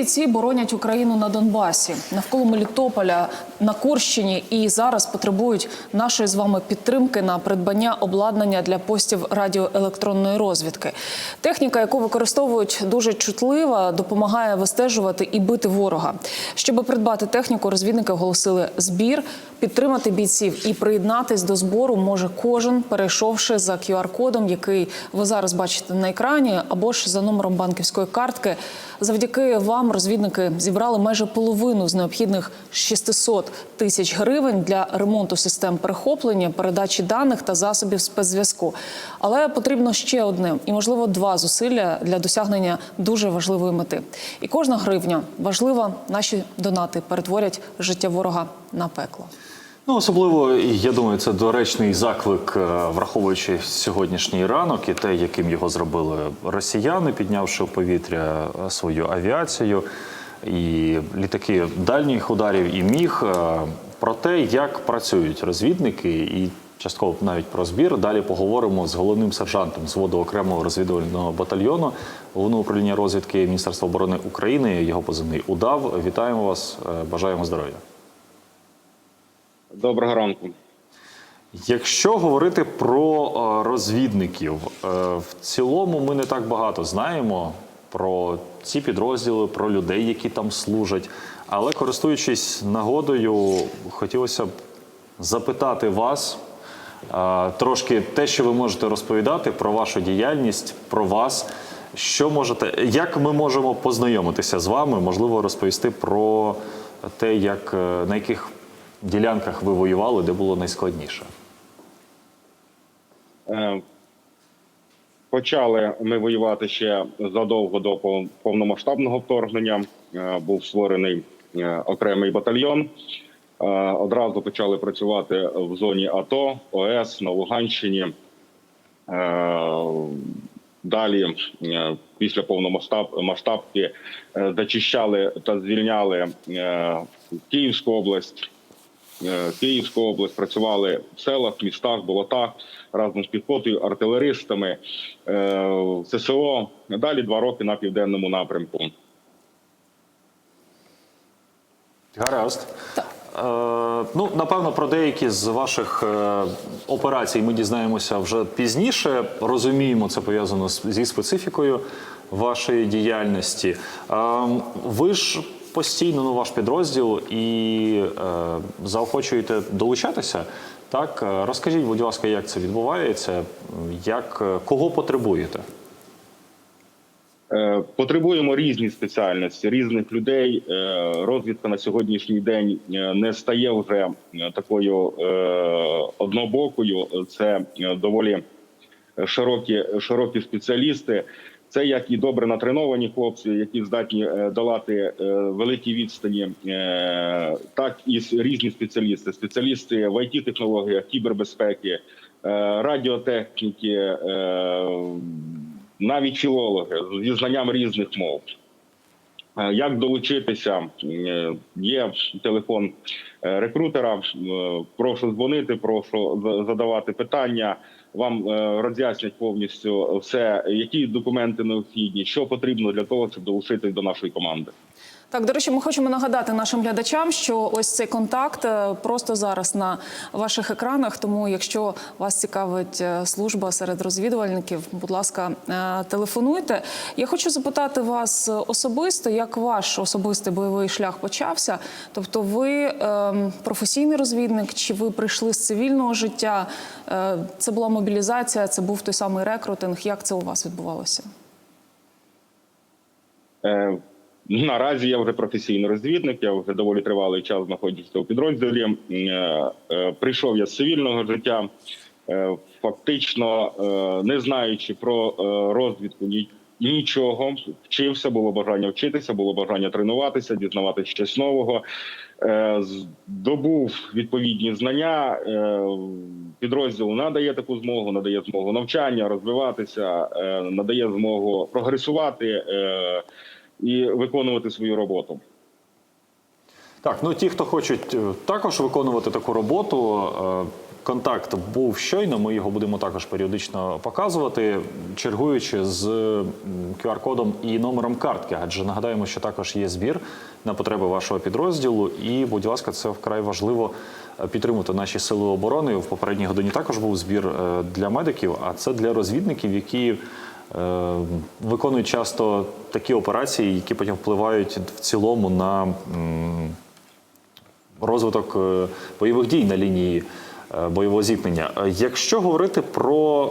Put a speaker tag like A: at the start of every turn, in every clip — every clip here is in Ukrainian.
A: бійці боронять Україну на Донбасі, навколо Мелітополя, на Курщині і зараз потребують нашої з вами підтримки на придбання обладнання для постів радіоелектронної розвідки. Техніка, яку використовують дуже чутлива, допомагає вистежувати і бити ворога. Щоб придбати техніку, розвідники оголосили збір. Підтримати бійців і приєднатись до збору може кожен, перейшовши за QR-кодом, який ви зараз бачите на екрані, або ж за номером банківської картки. Завдяки вам розвідники зібрали майже половину з необхідних 600 тисяч гривень для ремонту систем перехоплення, передачі даних та засобів спецзв'язку. Але потрібно ще одне і, можливо, два зусилля для досягнення дуже важливої мети. І кожна гривня важлива. Наші донати перетворять життя ворога на пекло.
B: Ну, особливо, я думаю, це доречний заклик, е, враховуючи сьогоднішній ранок і те, яким його зробили росіяни, піднявши в повітря е, свою авіацію і літаки дальніх ударів і міг. е, Про те, як працюють розвідники і частково навіть про збір. Далі поговоримо з головним сержантом зводу окремого розвідувального батальйону головного управління розвідки Міністерства оборони України. Його позивний удав. Вітаємо вас, бажаємо здоров'я.
C: Доброго ранку.
B: Якщо говорити про е, розвідників, е, в цілому ми не так багато знаємо про ці підрозділи, про людей, які там служать. Але користуючись нагодою, хотілося б запитати вас е, трошки те, що ви можете розповідати про вашу діяльність, про вас. Що можете, як ми можемо познайомитися з вами? Можливо, розповісти про те, як на яких ділянках ви воювали, де було найскладніше?
C: Е, Почали ми воювати ще задовго до повномасштабного вторгнення. Е, Був створений е, окремий батальйон. Одразу почали працювати в зоні АТО, ОС на Луганщині. Далі, після повномасштабки, зачищали та звільняли Київську область. Е, Київську область працювали в селах, містах, болотах разом з піхотою, артилеристами, е, ССО. Далі два роки на південному напрямку.
B: Гаразд. Е, ну, напевно, про деякі з ваших е, операцій ми дізнаємося вже пізніше. Розуміємо, це пов'язано з- зі специфікою вашої діяльності. Е, ви ж постійно ну, ваш підрозділ і е, заохочуєте долучатися. Так, Е, розкажіть, будь ласка, як це відбувається, як е, кого потребуєте?
C: Е, Потребуємо різні спеціальності, різних людей. Розвідка на сьогоднішній день не стає вже такою однобокою. Це доволі широкі, широкі спеціалісти. Це як і добре натреновані хлопці, які здатні е, долати е, великі відстані, е, так і різні спеціалісти. Спеціалісти в it технологіях кібербезпеки, радіотехніки, навіть філологи зі знанням різних мов. Як долучитися? Є телефон рекрутера. Прошу дзвонити, прошу задавати питання. Вам е, роз'яснять повністю все, які документи необхідні, що потрібно для того, щоб долучитись до нашої команди.
A: Так, до речі, ми хочемо нагадати нашим глядачам, що ось цей контакт е, просто зараз на ваших екранах. Тому, якщо вас цікавить е, служба серед розвідувальників, будь ласка, е, телефонуйте. Я хочу запитати вас особисто, як ваш особистий бойовий шлях почався. Тобто, ви е, професійний розвідник, чи ви прийшли з цивільного життя? Це була мобілізація, це був той самий рекрутинг. Як це у вас відбувалося?
C: Наразі я вже професійний розвідник. Я вже доволі тривалий час знаходжуся у підрозділі. Е, е, Прийшов я з цивільного життя, Е, фактично не знаючи про розвідку нічого. Вчився, було бажання вчитися, було бажання тренуватися, дізнаватися щось нового. Здобув відповідні знання. Підрозділ надає таку змогу, надає змогу навчання, розвиватися, надає змогу прогресувати. І виконувати свою роботу.
B: Так, ну ті, хто хочуть е, також виконувати таку роботу, е, контакт був щойно. Ми його будемо також періодично показувати, чергуючи з QR-кодом і номером картки. Адже нагадаємо, що також є збір на потреби вашого підрозділу. І, будь ласка, це вкрай важливо е, підтримувати наші сили оборони. В попередній годині також був збір для медиків, а це для розвідників, які. Е, Виконують часто такі операції, які потім впливають в цілому на розвиток е, бойових дій на лінії е, бойового зіткнення. Якщо говорити про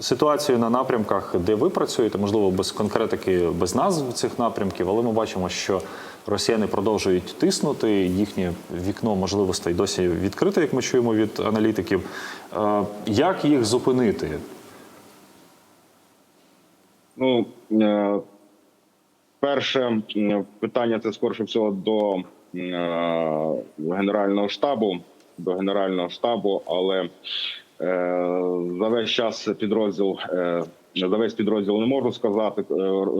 B: ситуацію на напрямках, де ви працюєте, можливо, без конкретики, без назв цих напрямків, але ми бачимо, що росіяни продовжують тиснути, їхнє вікно можливостей досі відкрите, як ми чуємо від аналітиків. Як їх зупинити?
C: Ну, е, перше питання це скорше всього до е, Генерального штабу, до Генерального штабу, але е, за весь час підрозділ. За весь підрозділ не можу сказати,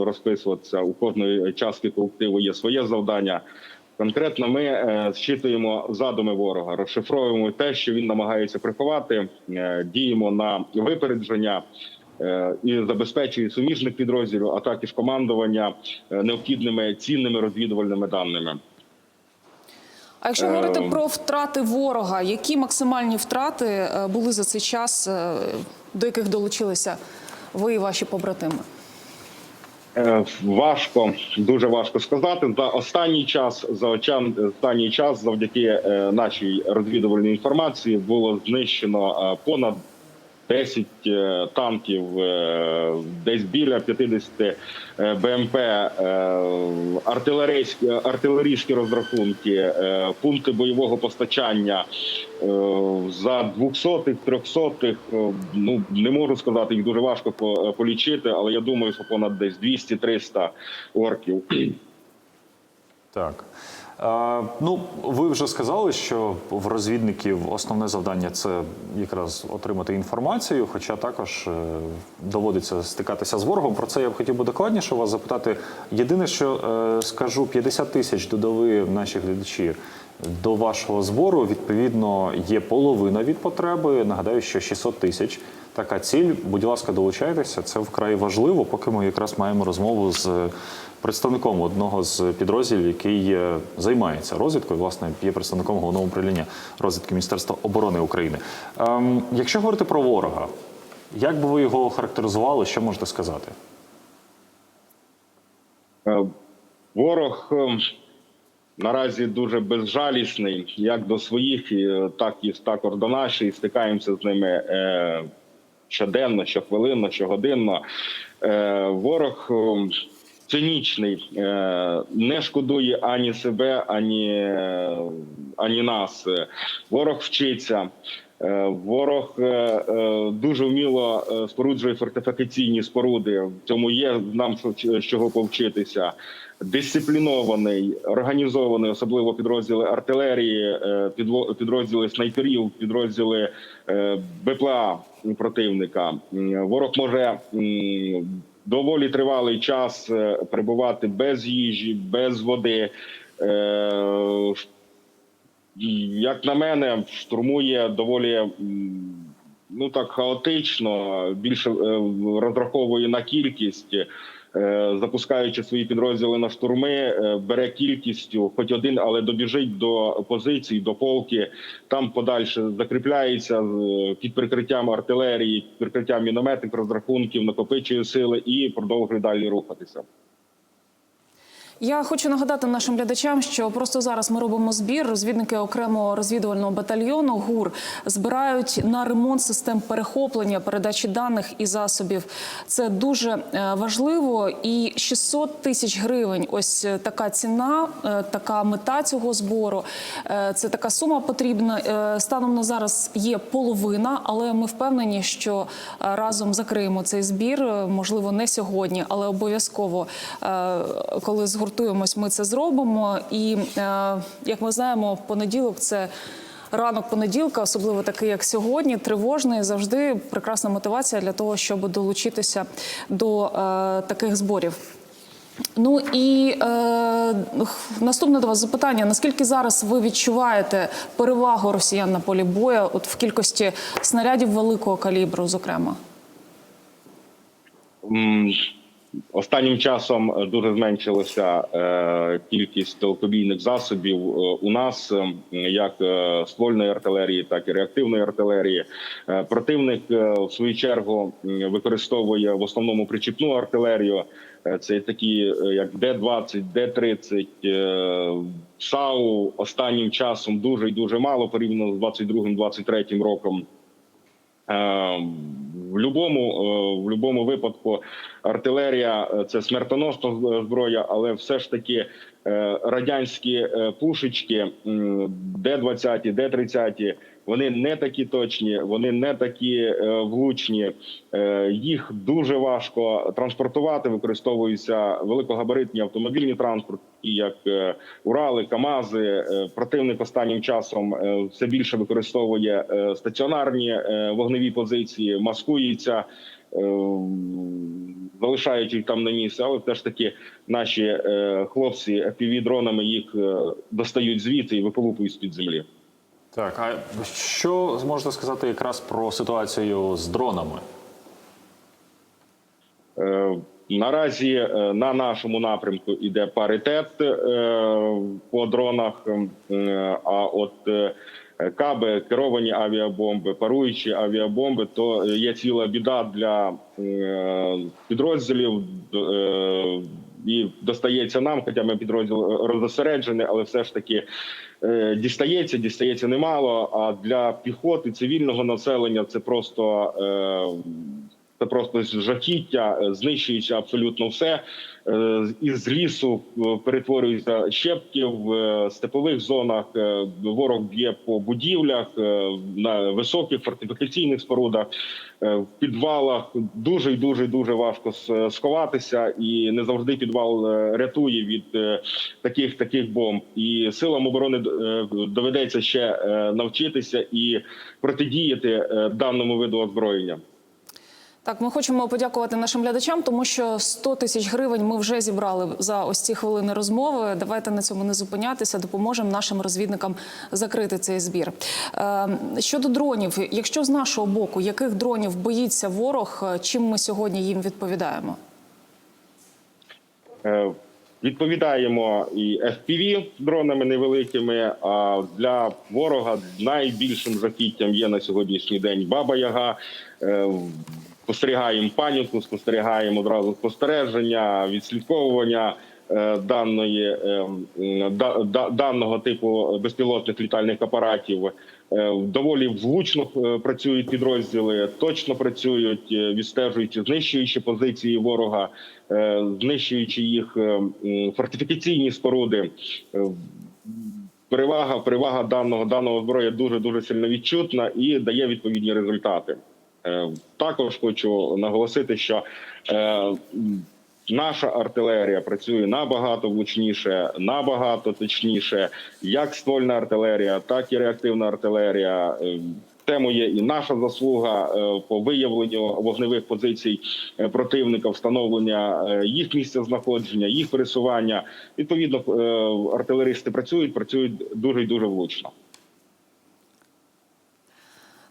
C: розписуватися. У кожної частки колективу є своє завдання. Конкретно ми зчитуємо задуми ворога, розшифровуємо те, що він намагається приховати, діємо на випередження і забезпечує суміжних підрозділів, а також командування е, необхідними цінними розвідувальними даними.
A: А якщо
C: Е,
A: говорити про втрати ворога, які максимальні втрати е, були за цей час, е, до яких долучилися ви і ваші побратими?
C: Е, Важко, дуже важко сказати. За останній час, за очам, останній час, завдяки е, нашій розвідувальній інформації, було знищено е, понад 10 е, танків, е, десь біля 50 е, БМП, артилерійські, артилерійські розрахунки, пункти бойового постачання. За 200-х, 300-х, е, ну не можу сказати, їх дуже важко по- полічити, але я думаю, що понад десь 200-300 орків.
B: Так. Е, ну, ви вже сказали, що в розвідників основне завдання це якраз отримати інформацію, хоча також е, доводиться стикатися з ворогом. Про це я б хотів би докладніше вас запитати. Єдине, що е, скажу, 50 тисяч додали наші глядачі до вашого збору. Відповідно, є половина від потреби. Нагадаю, що 600 тисяч. Така ціль, будь ласка, долучайтеся. Це вкрай важливо, поки ми якраз маємо розмову з представником одного з підрозділів, який е, займається розвідкою, власне, є представником головного управління розвідки Міністерства оборони України. Ем, якщо говорити про ворога, як би ви його характеризували, що можете сказати?
C: Е, Ворог е, наразі дуже безжалісний, як до своїх, так і також до наших. Стикаємося з ними щоденно, щохвилинно, щогодинно. Ворог е, цинічний, е, не шкодує ані себе, ані, е, ані нас. Ворог вчиться. Е, Ворог дуже вміло споруджує фортифікаційні споруди. В цьому є нам з чого повчитися. Дисциплінований, організований, особливо підрозділи артилерії, підрозділи снайперів, підрозділи БПЛА противника. Ворог може доволі тривалий час е, перебувати без їжі, без води. Е, як на мене, штурмує доволі ну так хаотично, більше е, розраховує на кількість. Е, Запускаючи свої підрозділи на штурми, е, бере кількістю, хоч один, але добіжить до позицій, до полки. Там подальше закріпляється е, під прикриттям артилерії, під прикриттям мінометних розрахунків, накопичує сили і продовжує далі рухатися.
A: Я хочу нагадати нашим глядачам, що просто зараз ми робимо збір. Розвідники окремого розвідувального батальйону ГУР збирають на ремонт систем перехоплення, передачі даних і засобів. Це дуже е, важливо. І 600 тисяч гривень. Ось е, така ціна, е, така мета цього збору. Це така сума потрібна. Станом на зараз є половина, але ми впевнені, що разом закриємо цей збір. Можливо, не сьогодні, але обов'язково, коли згуртуємось, ми це зробимо. І е, як ми знаємо, понеділок це. Ранок понеділка, особливо такий, як сьогодні, тривожний, завжди прекрасна мотивація для того, щоб долучитися до е, таких зборів. Ну і е, наступне до вас запитання: наскільки зараз ви відчуваєте перевагу росіян на полі бою, от в кількості снарядів великого калібру, зокрема?
C: Останнім часом е, дуже зменшилася е, кількість далекобійних засобів е, у нас, як ствольної артилерії, так і реактивної артилерії. Противник в свою чергу використовує в основному причіпну артилерію. Це такі як Д-20, Д-30, е, ШАУ останнім часом дуже і дуже мало порівняно з 22-23 роком. Е, В будь-якому в любому випадку артилерія е, це смертоносна зброя, але все ж таки е, радянські е, пушечки Д-20, Д-30, вони не такі точні, вони не такі е, влучні. Е, Їх дуже важко транспортувати. Використовуються великогабаритні автомобільні транспорт, такі як е, Урали, Камази. Е, Противник останнім часом е, все більше використовує стаціонарні вогневі позиції, маскується, залишають їх там на місці, але все ж таки наші хлопці fpv дронами їх достають звідти і виполупують з під землі.
B: Так, а що зможете сказати якраз про ситуацію з дронами?
C: Е, Наразі е, на нашому напрямку іде паритет е, по дронах. е, А от каби, керовані авіабомби, паруючі авіабомби, то є ціла біда для підрозділів. І достається нам, хоча ми підрозділ розосереджений, але все ж таки дістається, дістається немало. А для піхоти цивільного населення це просто це просто жахіття, е, знищується абсолютно все. Е, Із лісу е, перетворюються щепки в степових зонах. Ворог б'є по будівлях на високих фортифікаційних спорудах, в підвалах. Дуже і дуже дуже важко сховатися, і не завжди підвал рятує від таких таких бомб. І силам оборони доведеться ще навчитися і протидіяти даному виду озброєння.
A: Так, ми хочемо подякувати нашим глядачам, тому що 100 тисяч гривень ми вже зібрали за ось ці хвилини розмови. Давайте на цьому не зупинятися. Допоможемо нашим розвідникам закрити цей збір. Е, щодо дронів, якщо з нашого боку яких дронів боїться ворог, е, чим ми сьогодні їм відповідаємо?
C: Е, Відповідаємо і FPV дронами невеликими. А для ворога найбільшим жахіттям є на сьогоднішній день Баба Яга. Спостерігаємо паніку, спостерігаємо одразу спостереження, відслідковування е, даної е, да- да- даного типу безпілотних літальних апаратів. Е, Доволі влучно е, працюють підрозділи, точно працюють, відстежуючи, знищуючи позиції ворога, знищуючи їх фортифікаційні споруди. Перевага, перевага даного даного зброя дуже дуже сильно відчутна і дає відповідні результати. Е, Також хочу наголосити, що е, наша артилерія працює набагато влучніше, набагато точніше, як ствольна артилерія, так і реактивна артилерія. Е, Тему є і наша заслуга по виявленню вогневих позицій противника, встановлення їх місця знаходження, їх пересування. Відповідно, артилеристи працюють, працюють дуже і дуже влучно.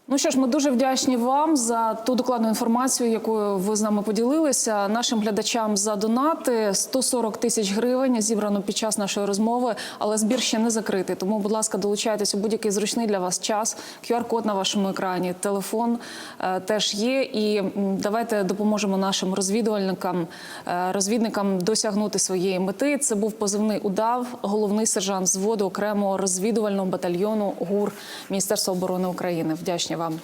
A: Ну що ж, ми дуже вдячні вам за ту докладну інформацію, якою ви з нами поділилися. Нашим глядачам за донати 140 тисяч гривень зібрано під час нашої розмови, але збір ще не закритий. Тому, будь ласка, долучайтесь у будь-який зручний для вас час. QR-код на вашому екрані, телефон е, теж є. І давайте допоможемо нашим розвідувальникам, е, розвідникам досягнути своєї мети. Це був позивний удав, головний сержант взводу окремого розвідувального батальйону ГУР Міністерства оборони України. Вдячні вам.